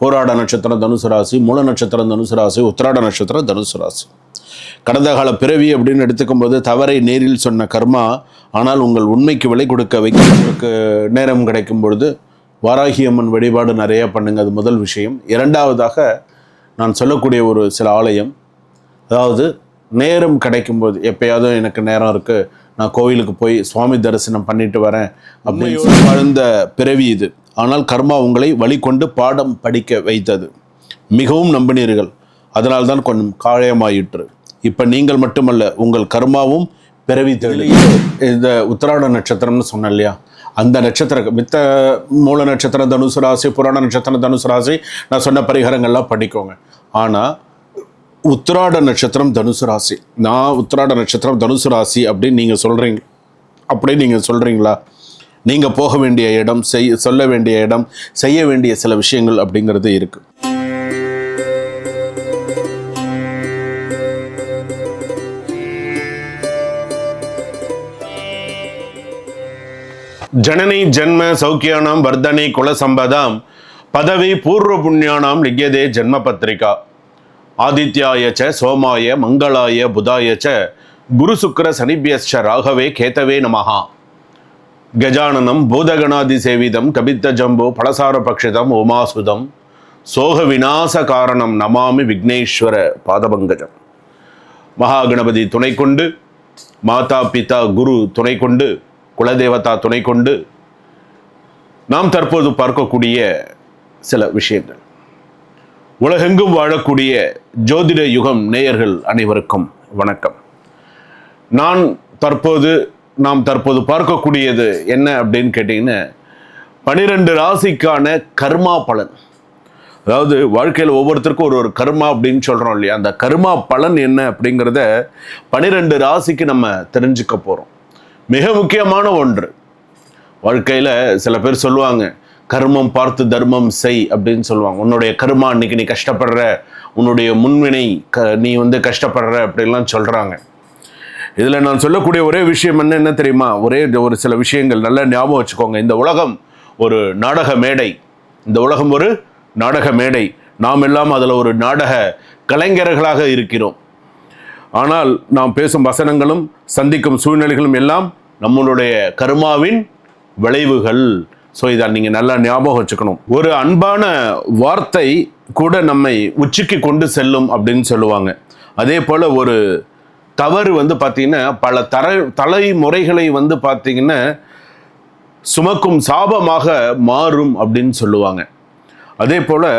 போராட நட்சத்திரம் தனுசு ராசி மூல நட்சத்திரம் தனுசு ராசி உத்திராட நட்சத்திரம் தனுசு ராசி. கடந்த கால பிறவி அப்படின்னு எடுத்துக்கும் போது தவறை நேரில் சொன்ன கர்மா ஆனால் உங்கள் உண்மைக்கு விலை கொடுக்க வைக்க உங்களுக்கு நேரம் கிடைக்கும் பொழுது வாராகி அம்மன் வழிபாடு நிறைய பண்ணுங்க அது முதல் விஷயம். இரண்டாவதாக நான் சொல்லக்கூடிய ஒரு சில ஆலயம் அதாவது நேரம் கிடைக்கும்போது எப்பயாவது எனக்கு நேரம் இருக்குது நான் கோவிலுக்கு போய் சுவாமி தரிசனம் பண்ணிட்டு வரேன் அப்படின்னு வாழ்ந்த பிறவி இது. ஆனால் கர்மா உங்களை வழிகொண்டு பாடம் படிக்க வைத்தது. மிகவும் நம்பினீர்கள். அதனால்தான் கொஞ்சம் காயமாயிற்று. இப்போ நீங்கள் மட்டுமல்ல உங்கள் கர்மாவும் பிறவி தேடி. இந்த உத்தராட நட்சத்திரம்னு சொன்னேன் இல்லையா? அந்த நட்சத்திர மித்த மூல நட்சத்திரம் தனுசு ராசி புராண நட்சத்திரம் தனுசு ராசி நான் சொன்ன பரிகாரங்கள்லாம் படிக்கோங்க. ஆனால் உத்திராட நட்சத்திரம் தனுசு ராசி. நான் உத்திராட நட்சத்திரம் தனுசு ராசி அப்படின்னு நீங்கள் சொல்கிறீங்க அப்படின்னு நீங்கள் சொல்கிறீங்களா நீங்கள் போக வேண்டிய இடம் செய் சொல்ல வேண்டிய இடம் செய்ய வேண்டிய சில விஷயங்கள் அப்படிங்கிறது இருக்குது ஜனனி ஜென்ம சௌக்கியானாம் வர்தனி குலசம்பதாம் பதவி பூர்வ புண்ணியானாம் லிக்யதே ஜன்ம பத்திரிகா. ஆதித்யாய ச சோமாய மங்களாய புதாய ச குரு சுக்கர சனிபியஸ்ச ராகவே கேத்தவே நமஹா. கஜானனம் பூதகணாதி சேவிதம் கபித்த ஜம்பு பலசார பக்ஷிதம் உமாசுதம் சோக விநாச காரணம் நமாமி விக்னேஸ்வர பாதபங்கஜம். மகாகணபதி துணை கொண்டு மாதா பிதா குரு துணை கொண்டு குலதேவதா துணை கொண்டு நாம் தற்போது பார்க்கக்கூடிய சில விஷயங்கள். உலகெங்கும் வாழக்கூடிய ஜோதிட யுகம் நேயர்கள் அனைவருக்கும் வணக்கம். நான் தற்போது நாம் தற்போது பார்க்கக்கூடியது என்ன அப்படின்னு கேட்டிங்கன்னா பனிரெண்டு ராசிக்கான கர்மா பலன். அதாவது வாழ்க்கையில் ஒவ்வொருத்தருக்கும் ஒரு ஒரு கர்மா அப்படின்னு சொல்கிறோம் இல்லையா? அந்த கர்மா பலன் என்ன அப்படிங்கிறத பனிரெண்டு ராசிக்கு நம்ம தெரிஞ்சுக்க போகிறோம் மிக முக்கியமான ஒன்று. வாழ்க்கையில் சில பேர் சொல்லுவாங்க கர்மம் பார்த்து தர்மம் செய் அப்படின்னு சொல்லுவாங்க. உன்னுடைய கர்மா இன்னைக்கு நீ கஷ்டப்படுற உன்னுடைய முன்வினை க நீ வந்து கஷ்டப்படுற அப்படின்லாம் சொல்கிறாங்க இதில் நான் சொல்லக்கூடிய ஒரே விஷயம் என்ன என்ன தெரியுமா? ஒரே ஒரு சில விஷயங்கள் நல்லா ஞாபகம் வச்சுக்கோங்க. இந்த உலகம் ஒரு நாடக மேடை. இந்த உலகம் ஒரு நாடக மேடை. நாம் எல்லாம் அதில் ஒரு நாடக கலைஞர்களாக இருக்கிறோம். ஆனால் நாம் பேசும் வசனங்களும் சந்திக்கும் சூழ்நிலைகளும் எல்லாம் நம்மளுடைய கருமாவின் விளைவுகள். ஸோ இதை நீங்கள் நல்லா ஞாபகம் வச்சுக்கணும். ஒரு அன்பான வார்த்தை கூட நம்மை உச்சிக்கு கொண்டு செல்லும் அப்படின்னு சொல்லுவாங்க. அதே போல் ஒரு தவறு வந்து பார்த்திங்கன்னா பல தர தலைமுறைகளை வந்து பார்த்திங்கன்னா சுமக்கும் சாபமாக மாறும் அப்படின்னு சொல்லுவாங்க. அதே போல்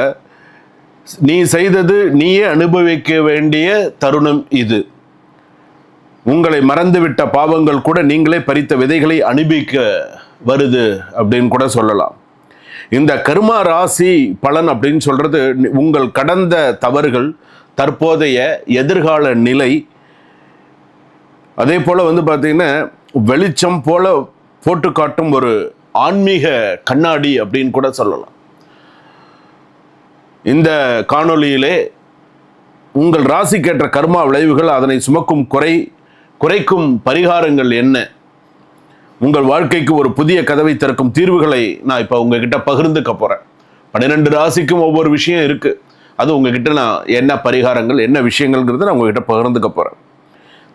நீ செய்தது நீயே அனுபவிக்க வேண்டிய தருணம் இது. உங்களை மறந்துவிட்ட பாவங்கள் கூட நீங்களே பறித்த விதைகளை அனுபவிக்க வருது அப்படின்னு கூட சொல்லலாம். இந்த கர்மா ராசி பலன் அப்படின்னு சொல்கிறது உங்கள் கடந்த தவறுகள் தற்போதைய எதிர்கால நிலை அதே போல் வந்து பார்த்தீங்கன்னா வெளிச்சம் போல் போட்டு காட்டும் ஒரு ஆன்மீக கண்ணாடி அப்படின்னு கூட சொல்லலாம். இந்த காணொளியிலே உங்கள் ராசிக்கேற்ற கர்மா விளைவுகள் அதனை சுமக்கும் குறை குறைக்கும் பரிகாரங்கள் என்ன? உங்கள் வாழ்க்கைக்கு ஒரு புதிய கதவை திறக்கும் தீர்வுகளை நான் இப்போ உங்ககிட்ட பகிர்ந்துக்க போகிறேன் பன்னிரெண்டு ராசிக்கும் ஒவ்வொரு விஷயம் இருக்குது அது உங்ககிட்ட நான் என்ன பரிகாரங்கள் என்ன விஷயங்கள்ங்கிறத நான் உங்ககிட்ட பகிர்ந்துக்க போகிறேன்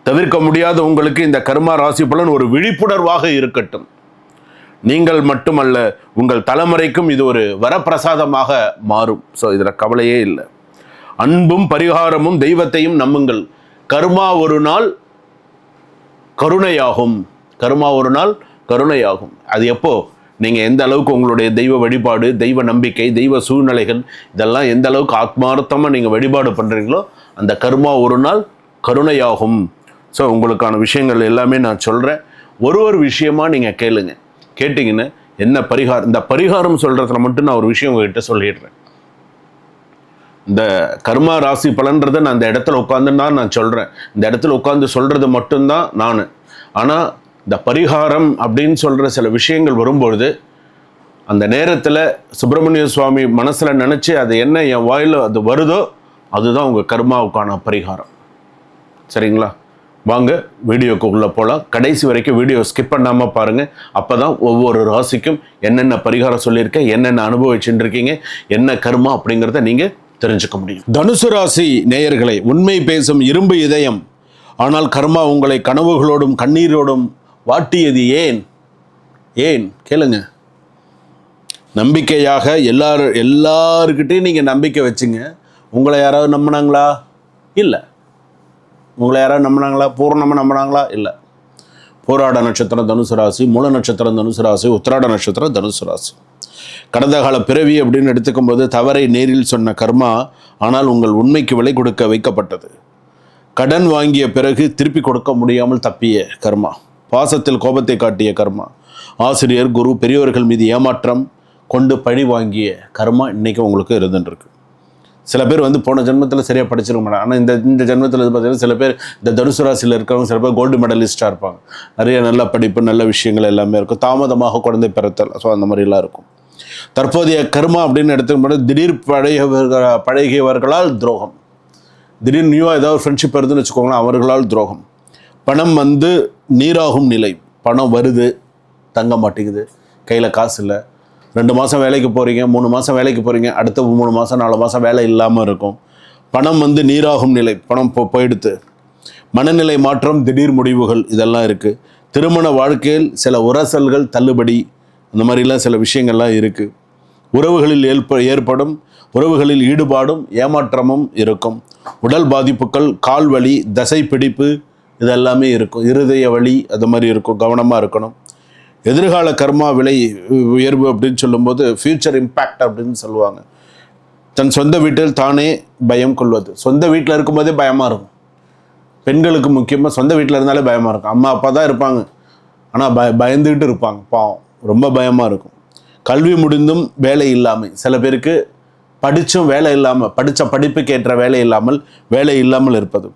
தவிர்க்க முடியாத உங்களுக்கு இந்த கர்மா ராசி பலன் ஒரு விழிப்புணர்வாக இருக்கட்டும். நீங்கள் மட்டுமல்ல உங்கள் தலைமுறைக்கும் இது ஒரு வரப்பிரசாதமாக மாறும். ஸோ இதில் கவலையே இல்லை. அன்பும் பரிகாரமும் தெய்வத்தையும் நம்புங்கள். கர்மா ஒரு நாள் கருணையாகும். கர்மா ஒரு நாள் கருணையாகும். அது எப்போ? நீங்கள் எந்த அளவுக்கு உங்களுடைய தெய்வ வழிபாடு தெய்வ நம்பிக்கை தெய்வ சூழ்நிலைகள் இதெல்லாம் எந்த அளவுக்கு ஆத்மார்த்தமாக நீங்கள் வழிபாடு பண்ணுறீங்களோ அந்த கர்மா ஒரு நாள் கருணையாகும். ஸோ உங்களுக்கான விஷயங்கள் எல்லாமே நான் சொல்கிறேன் ஒரு ஒரு விஷயமா நீங்கள் கேளுங்க. கேட்டிங்கன்னு என்ன பரிகாரம் இந்த பரிகாரம் சொல்கிறதுல மட்டும் நான் ஒரு விஷயம் உங்ககிட்ட சொல்லிடுறேன். இந்த கர்மா ராசி பலன்றதை நான் இந்த இடத்துல உட்காந்துன்னா நான் சொல்கிறேன் இந்த இடத்துல உட்காந்து சொல்கிறது மட்டும்தான் நான். ஆனால் இந்த பரிகாரம் அப்படின்னு சொல்கிற சில விஷயங்கள் வரும்பொழுது அந்த நேரத்தில் சுப்பிரமணிய சுவாமி மனசில் நினச்சி அது என்ன என் வாயில் அது வருதோ அதுதான் உங்கள் கர்மாவுக்கான பரிகாரம். சரிங்களா? வாங்க வீடியோக்குள்ளே போகலாம் கடைசி வரைக்கும் வீடியோ ஸ்கிப் பண்ணாமல் பாருங்கள் அப்போ தான் ஒவ்வொரு ராசிக்கும் என்னென்ன பரிகாரம் சொல்லியிருக்கேன் என்னென்ன அனுபவிச்சுட்டு இருக்கீங்க என்ன கர்மா அப்படிங்கிறத நீங்கள் தெரிஞ்சுக்க முடியும். தனுசு ராசி நேயர்களை உண்மை பேசும் இரும்பு இதயம். ஆனால் கர்மா உங்களை கனவுகளோடும் கண்ணீரோடும் வாட்டியது ஏன்? ஏன்? கேளுங்க. நம்பிக்கையாக எல்லார் எல்லாருக்கிட்டையும் நீங்கள் நம்பிக்கை வச்சுங்க. உங்களை யாராவது நம்பினாங்களா? இல்லை. உங்களை யாராவது நம்பினாங்களா? பூர்ணமாக நம்பினாங்களா? இல்லை. போராட நட்சத்திரம் தனுசு ராசி மூல நட்சத்திரம் தனுசு ராசி உத்திராட நட்சத்திரம் தனுசு ராசி. கடந்த கால பிறவி அப்படின்னு எடுத்துக்கும் போது தவறை நேரில் சொன்ன கர்மா ஆனால் உங்கள் உண்மைக்கு விலை கொடுக்க வைக்கப்பட்டது. கடன் வாங்கிய பிறகு திருப்பி கொடுக்க முடியாமல் தப்பிய கர்மா. பாசத்தில் கோபத்தை காட்டிய கர்மா. ஆசிரியர் குரு பெரியவர்கள் மீது ஏமாற்றம் கொண்டு பழி வாங்கிய கர்மா இன்றைக்கி உங்களுக்கு இருந்துருக்கு சில பேர் வந்து போன ஜென்மத்தில் சரியாக படிச்சிருக்க மாட்டாங்க. ஆனால் இந்த இந்த ஜென்மத்தில் பார்த்தீங்கன்னா சில பேர் இந்த தனுசு ராசியில் இருக்கிறவங்க சில பேர் கோல்டு மெடலிஸ்டாக இருப்பாங்க. நிறைய நல்ல படிப்பு நல்ல விஷயங்கள் எல்லாமே இருக்கும். தாமதமாக குழந்தை பிறத்தல். ஸோ அந்த மாதிரிலாம் இருக்கும். தற்போதைய கர்மா அப்படின்னு எடுத்துக்கும்போது திடீர் பழகியவர்கள் பழகியவர்களால் துரோகம். திடீர்னு நியூவாக ஏதாவது ஃப்ரெண்ட்ஷிப் வருதுன்னு வச்சுக்கோங்களேன் அவர்களால் துரோகம். பணம் வந்து நீராகும் நிலை. பணம் வருது தங்க மாட்டேங்குது. கையில் காசு இல்லை. ரெண்டு மாதம் வேலைக்கு போகிறீங்க மூணு மாதம் வேலைக்கு போகிறீங்க அடுத்த மூணு மாதம் நாலு மாதம் வேலை இல்லாமல் இருக்கும். பணம் வந்து நீராகும் நிலை பணம் போ போயிடுத்து மனநிலை மாற்றம் திடீர் முடிவுகள் இதெல்லாம் இருக்குது திருமண வாழ்க்கையில் சில உரசல்கள் தள்ளுபடி அந்த மாதிரிலாம் சில விஷயங்கள்லாம் இருக்குது உறவுகளில் ஏற்ப ஏற்படும் உறவுகளில் ஈடுபாடும் ஏமாற்றமும் இருக்கும். உடல் பாதிப்புகள் கால் வலி தசை பிடிப்பு இதெல்லாமே இருக்கும். இருதய வலி அது மாதிரி இருக்கும். கவனமாக இருக்கணும். எதிர்கால கர்மா விலை உயர்வு அப்படின்னு சொல்லும்போது ஃப்யூச்சர் இம்பேக்ட் அப்படின்னு சொல்லுவாங்க. தன் சொந்த வீட்டில் தானே பயம் கொள்வது. சொந்த வீட்டில் இருக்கும்போதே பயமாக இருக்கும். பெண்களுக்கு முக்கியமாக சொந்த வீட்டில் இருந்தாலே பயமாக இருக்கும். அம்மா அப்பா தான் இருப்பாங்க. ஆனால் பய பயந்துக்கிட்டு இருப்பாங்க. பாவம். ரொம்ப பயமாக இருக்கும். கல்வி முடிந்தும் வேலை இல்லாமல் சில பேருக்கு படித்தும் வேலை இல்லாமல் படித்த படிப்புக்கு ஏற்ற வேலை இல்லாமல் வேலை இல்லாமல் இருப்பது.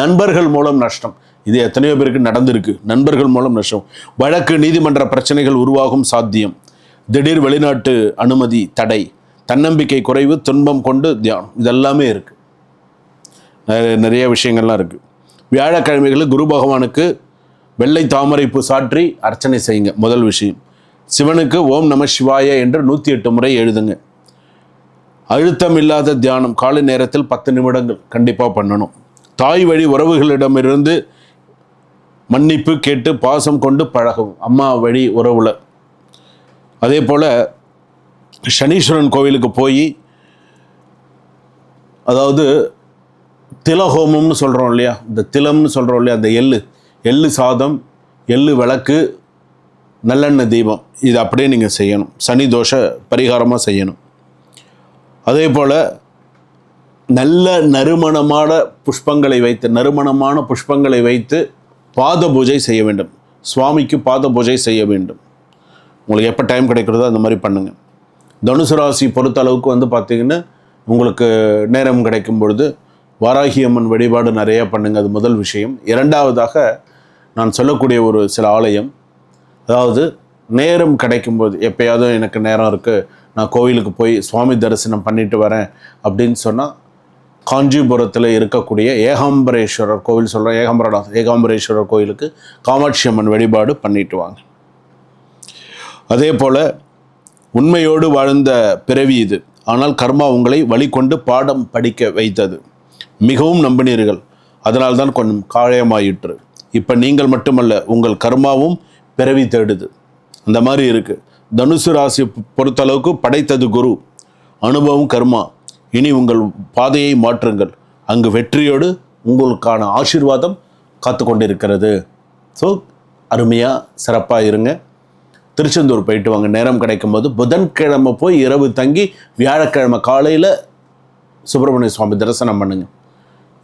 நண்பர்கள் மூலம் நஷ்டம். இது எத்தனையோ பேருக்கு நடந்திருக்கு. நண்பர்கள் மூலம் நஷ்டம். வழக்கு நீதிமன்ற பிரச்சனைகள் உருவாகும் சாத்தியம். திடீர் வெளிநாட்டு அனுமதி தடை. தன்னம்பிக்கை குறைவு துன்பம் கொண்டு தியானம். இதெல்லாமே இருக்குது நிறைய- விஷயங்கள்லாம் இருக்குது வியாழக்கிழமைகளில் குரு பகவானுக்கு வெள்ளை தாமரை பூ சாற்றி அர்ச்சனை செய்யுங்க. முதல் விஷயம். சிவனுக்கு ஓம் நம சிவாய என்று நூற்றி எட்டு முறை எழுதுங்க. அழுத்தம் இல்லாத தியானம். காலை நேரத்தில் பத்து நிமிடங்கள் கண்டிப்பாக பண்ணணும். தாய் வழி உறவுகளிடமிருந்து மன்னிப்பு கேட்டு பாசம் கொண்டு பழகவும். அம்மா வழி உறவுல. அதே போல் சனீஸ்வரன் கோவிலுக்கு போய் அதாவது திலஹோமம்னு சொல்கிறோம் இல்லையா? இந்த திலம்னு சொல்கிறோம் இல்லையா? அந்த எள்ளு. எள்ளு சாதம் எள்ளு விளக்கு நல்லெண்ணெய் தீபம். இது அப்படியே நீங்கள் செய்யணும். சனி தோஷ பரிகாரமாக செய்யணும். அதே போல் நல்ல நறுமணமான புஷ்பங்களை வைத்து நறுமணமான புஷ்பங்களை வைத்து பாத பூஜை செய்ய வேண்டும். சுவாமிக்கு பாத பூஜை செய்ய வேண்டும். உங்களுக்கு எப்போ டைம் கிடைக்கிறதோ அந்த மாதிரி பண்ணுங்கள் தனுசு ராசி பொறுத்த அளவுக்கு வந்து பார்த்திங்கன்னா உங்களுக்கு நேரம் கிடைக்கும் பொழுது வாராகி அம்மன் வழிபாடு நிறையா பண்ணுங்கள் அது முதல் விஷயம். இரண்டாவதாக நான் சொல்லக்கூடிய ஒரு சில ஆலயம் அதாவது நேரம் கிடைக்கும்போது எப்பயாவது எனக்கு நேரம் இருக்குது நான் கோவிலுக்கு போய் சுவாமி தரிசனம் பண்ணிட்டு வரேன் அப்படின்னு சொன்னால் காஞ்சிபுரத்தில் இருக்கக்கூடிய ஏகாம்பரேஸ்வரர் கோவில் சொல்கிற ஏகாம்பரநாத் ஏகாம்பரேஸ்வரர் கோயிலுக்கு காமாட்சி அம்மன் வழிபாடு பண்ணிட்டு வாங்க. அதே போல் உண்மையோடு வாழ்ந்த பிறவி இது. ஆனால் கர்மா உங்களை வழிகொண்டு பாடம் படிக்க வைத்தது. மிகவும் நம்பினீர்கள். அதனால்தான் கொஞ்சம் காயமாயிற்று. இப்போ நீங்கள் மட்டுமல்ல உங்கள் கர்மாவும் பிறவி தேடுது. அந்த மாதிரி இருக்குது தனுசு ராசி பொறுத்தளவுக்கு படைத்தது குரு. அனுபவம் கர்மா. இனி உங்கள் பாதையை மாற்றுங்கள். அங்கு வெற்றியோடு உங்களுக்கான ஆசீர்வாதம் காத்து கொண்டிருக்கிறது ஸோ அருமையாக சிறப்பாக இருங்க. திருச்செந்தூர் போயிட்டு வாங்க. நேரம் கிடைக்கும் போது புதன்கிழமை போய் இரவு தங்கி வியாழக்கிழமை காலையில் சுப்பிரமணிய சுவாமி தரிசனம் பண்ணுங்கள்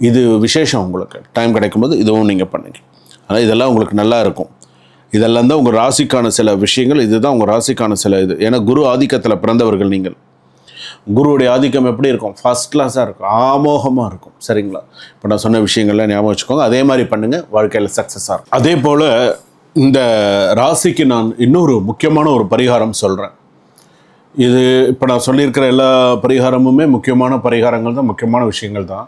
இது விசேஷம் உங்களுக்கு. டைம் கிடைக்கும்போது இதுவும் நீங்கள் பண்ணுங்கள் ஆனால் இதெல்லாம் உங்களுக்கு நல்லா இருக்கும். இதெல்லாம் தான் உங்கள் ராசிக்கான சில விஷயங்கள் இதுதான் உங்கள் ராசிக்கான சில இது. ஏன்னா குரு ஆதிக்கத்தில் பிறந்தவர்கள் நீங்கள். குருவுடைய ஆதிக்கம் எப்படி இருக்கும்? ஃபர்ஸ்ட் கிளாஸாக இருக்கும். ஆமோகமாக இருக்கும். சரிங்களா? இப்போ நான் சொன்ன விஷயங்கள்லாம் ஞாபகம் வச்சுக்கோங்க. அதே மாதிரி பண்ணுங்கள் வாழ்க்கையில் சக்ஸஸாக இருக்கும். அதே போல் இந்த ராசிக்கு நான் இன்னொரு முக்கியமான ஒரு பரிகாரம் சொல்கிறேன் இது இப்போ நான் சொல்லியிருக்கிற எல்லா பரிகாரமுமே முக்கியமான பரிகாரங்கள் தான் முக்கியமான விஷயங்கள் தான்.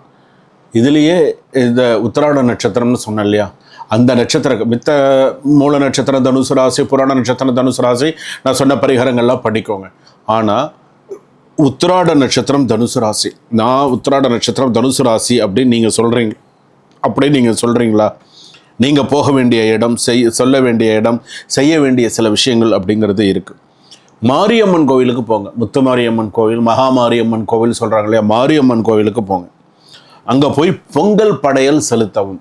இதுலேயே இந்த உத்திராட நட்சத்திரம்னு சொன்னேன் இல்லையா? அந்த நட்சத்திர மித்த மூல நட்சத்திரம் தனுசு ராசி புராண நட்சத்திரம் தனுசு ராசி நான் சொன்ன பரிகாரங்கள்லாம் படிக்கோங்க. ஆனால் உத்திராட நட்சத்திரம் தனுசு ராசி. நான் உத்திராட நட்சத்திரம் தனுசு ராசி அப்படின்னு நீங்கள் சொல்கிறீங்க அப்படி நீங்கள் சொல்கிறீங்களா நீங்கள் போக வேண்டிய இடம் செய் சொல்ல வேண்டிய இடம் செய்ய வேண்டிய சில விஷயங்கள் அப்படிங்கிறது இருக்குது மாரியம்மன் கோவிலுக்கு போங்க. முத்துமாரியம்மன் கோவில் மகாமாரியம்மன் கோவில் சொல்கிறாங்க இல்லையா? மாரியம்மன் கோவிலுக்கு போங்க. அங்கே போய் பொங்கல் படையல் செலுத்தவும்.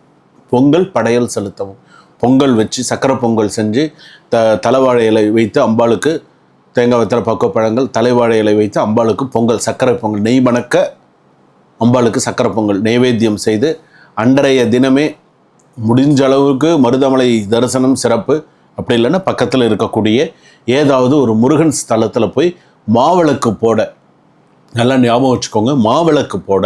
பொங்கல் படையல் செலுத்தவும். பொங்கல் வச்சு சக்கரை பொங்கல் செஞ்சு த தலைவாழை இலை வைத்து அம்பாளுக்கு தேங்காய் வெத்தலை பக்குவப்பழங்கள் தலைவாழை இலை வைத்து அம்பாளுக்கு பொங்கல் சக்கரை பொங்கல் நெய் மணக்க அம்பாளுக்கு சக்கரை பொங்கல் நைவேத்தியம் செய்து அன்றைய தினமே முடிஞ்ச அளவுக்கு மருதமலை தரிசனம் சிறப்பு. அப்படி இல்லைன்னா பக்கத்தில் இருக்கக்கூடிய ஏதாவது ஒரு முருகன் ஸ்தலத்தில் போய் மாவிளக்கு போட நல்லா ஞாபகம் வச்சுக்கோங்க மாவிளக்கு போட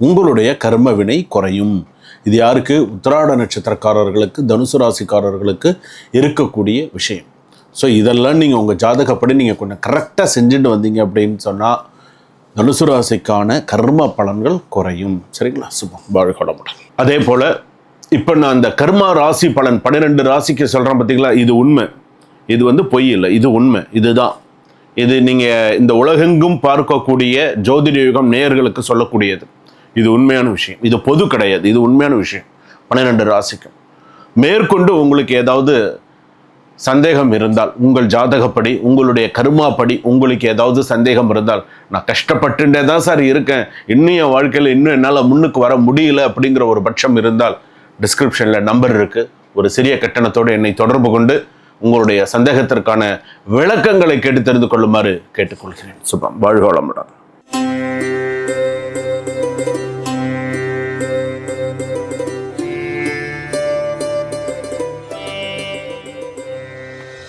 உங்களுடைய கர்ம வினை குறையும். இது யாருக்கு? உத்திராட நட்சத்திரக்காரர்களுக்கு தனுசு ராசிக்காரர்களுக்கு இருக்கக்கூடிய விஷயம். ஸோ இதெல்லாம் நீங்கள் உங்கள் ஜாதகப்படி நீங்கள் கொஞ்சம் கரெக்டாக செஞ்சுட்டு வந்தீங்க அப்படின்னு சொன்னால் தனுசு ராசிக்கான கர்ம பலன்கள் குறையும். சரிங்களா? சுபம். வாழ்கொடமுடன் அதே போல் இப்போ நான் அந்த கர்மா ராசி பலன் பன்னிரெண்டு ராசிக்கு சொல்கிறேன் பார்த்தீங்களா இது உண்மை. இது வந்து பொய் இல்லை. இது உண்மை. இதுதான். இது நீங்கள் இந்த உலகெங்கும் பார்க்கக்கூடிய ஜோதிட யுகம் நேயர்களுக்கு சொல்லக்கூடியது. இது உண்மையான விஷயம். இது பொது கிடையாது. இது உண்மையான விஷயம். பன்னிரெண்டு ராசிக்கும் மேற்கொண்டு உங்களுக்கு ஏதாவது சந்தேகம் இருந்தால் உங்கள் ஜாதகப்படி உங்களுடைய கருமாப்படி உங்களுக்கு ஏதாவது சந்தேகம் இருந்தால் நான் கஷ்டப்பட்டுட்டே தான் சார் இருக்கேன். இன்னும் என் வாழ்க்கையில் இன்னும் என்னால் முன்னுக்கு வர முடியல அப்படிங்கிற ஒரு பட்சம் இருந்தால் டிஸ்கிரிப்ஷனில் நம்பர் இருக்குது ஒரு சிறிய கட்டணத்தோடு என்னை தொடர்பு கொண்டு உங்களுடைய சந்தேகத்திற்கான விளக்கங்களை கேட்டு தெரிந்து கொள்ளுமாறு கேட்டுக்கொள்கிறேன். சுபம். வாழ்க வளமுடன்.